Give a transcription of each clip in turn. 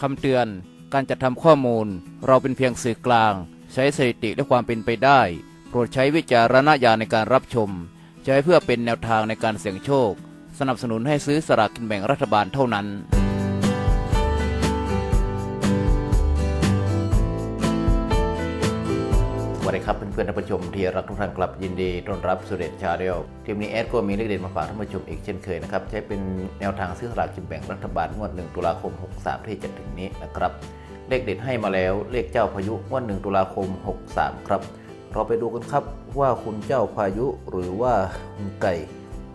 คำเตือน การจัดทำข้อมูล เราเป็นเพียงสื่อกลาง ใช้สถิติและความเป็นไปได้ โปรดใช้วิจารณญาณในการรับชม ใช้เพื่อเป็นแนวทางในการเสี่ยงโชค สนับสนุนให้ซื้อสลากกินแบ่งรัฐบาลเท่านั้น พื่อนท่านผู้ชมที่รักทุกท่านกลับยินดีต้อนรับสุเดชชาเดียวทีมนี้แอดก็มีเลขเด่นมาฝากท่านผู้ชมอีกเช่นเคยนะครับใช้เป็นแนวทางซื้อสลากกินแบ่งรัฐบาลงวด 1 ตุลาคม 63 ที่จะถึงนี้นะครับเลขเด็ดให้มาแล้วเลขเจ้าพายุงวด 1 ตุลาคม 63 ครับ เราไปดูกันครับว่าคุณเจ้าพายุหรือว่าคุณไก่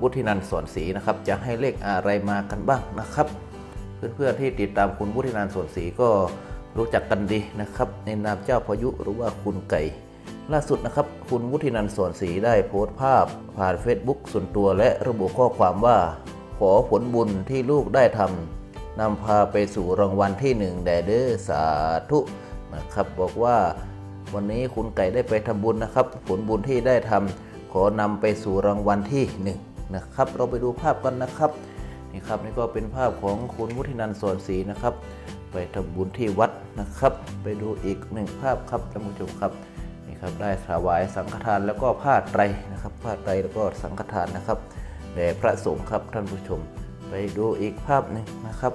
วุฒินันท์สอนศรีนะครับจะให้เลขอะไรมากันบ้างนะครับ เพื่อนๆที่ติดตามคุณวุฒินันท์สวนศรีก็รู้จักกันดีนะครับในนามเจ้าพายุหรือว่าคุณไก่ ล่าสุดนะครับ คุณวุฒินันท์สวนศรีได้โพสต์ภาพผ่าน Facebook ส่วนตัวและระบุข้อความว่า ขอผลบุญที่ลูกได้ทำนำพาไปสู่รางวัลที่หนึ่งแด่เด้อสาธุนะครับ บอกว่าวันนี้คุณไก่ได้ไปทำบุญนะครับ ผลบุญที่ได้ทำขอนำไปสู่รางวัลที่หนึ่งนะครับ เราไปดูภาพกันนะครับนี่ครับนี่ก็เป็นภาพของคุณวุฒินันท์สอนศรีนะครับ ไปทำบุญที่วัดนะครับ ไปดูอีกหนึ่งภาพครับท่านผู้ชมครับ ครับได้ถวายสังฆทานแล้วก็ผ้าไตรนะครับผ้าไตรแล้วก็สังฆทานนะครับแด่พระสงฆ์ครับท่านผู้ชม ไปดูอีกภาพหนึ่งนะครับ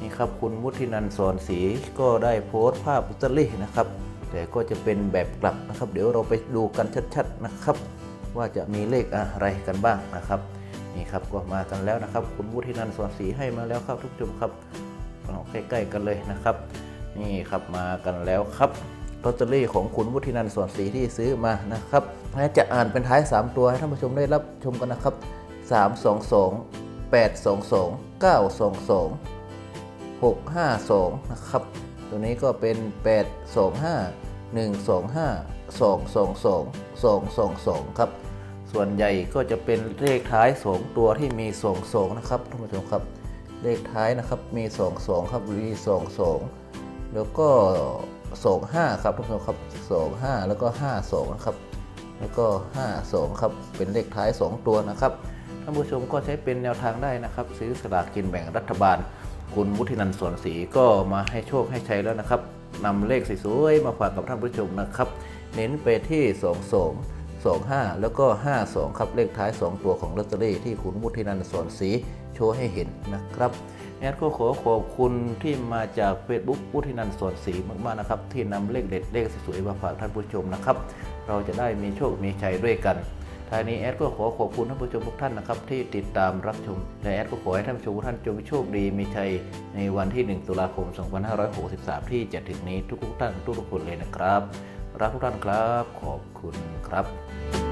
นี่ครับคุณวุฒินันท์สอนศรีก็ได้โพสต์ภาพอุตลีนะครับ แต่ก็จะเป็นแบบกลับนะครับ เดี๋ยวเราไปดูกันชัดๆนะครับ ว่าจะมีเลขอะไรกันบ้างนะครับนี่ครับก็มากันแล้วนะครับ คุณวุฒินันท์สอนศรีให้มาแล้วครับทุกท่านครับเอาใกล้ๆกันเลยนะครับ นี่ครับมากันแล้วครับ ลอตเตอรี่ของคุณวุฒินันท์สอนศรีที่ซื้อมานะครับจะอ่านเป็นท้าย 3 ตัวให้ท่านผู้ชมได้รับชมกันนะครับ 322 822 922 652 นะครับ ตัวนี้ก็เป็น 825 125 222 222 ครับ ส่วนใหญ่ก็จะเป็นเลขท้าย 2 ตัวที่มี 22 นะครับท่านผู้ชมครับ เลขท้ายนะครับมี 22 ครับมี22 แล้วก็ 25ครับท่านผู้ชมครับ25แล้วก็52นะครับ แล้วก็52ครับเป็นเลขท้าย2ตัวนะครับท่านผู้ชมก็ใช้เป็นแนวทางได้นะครับ ซื้อสลากกินแบ่งรัฐบาล คุณวุฒินันท์สวนศรีก็มาให้โชคให้ชัยแล้วนะครับนำเลขสวยๆมาฝากกับท่านผู้ชมนะครับ เน้นไปที่22 25 แล้วก็ 52 ครับ เลขท้าย 2 ตัวของลอตเตอรี่ที่คุณวุฒินันท์สวนศรี โชว์ให้เห็นนะครับแอดก็ขอขอบคุณที่มาจาก Facebook วุฒินันสวนศรีมากๆนะครับ ที่นำเลขเด็ดเลขสวยๆมาฝากท่านผู้ชมนะครับ เราจะได้มีโชคมีชัยด้วยกันท้ายนี้แอดก็ขอขอบคุณท่านผู้ชมทุกท่านนะครับ ที่ติดตามรับชม และแอดก็ขอให้ท่านผู้ชมทุกท่านจงโชคดีมีชัยในวันที่ 1 ตุลาคม 2563 ที่จะถึงนี้ทุกๆท่านทุกๆคนเลยนะครับ รักทุกท่านครับ ขอบคุณครับ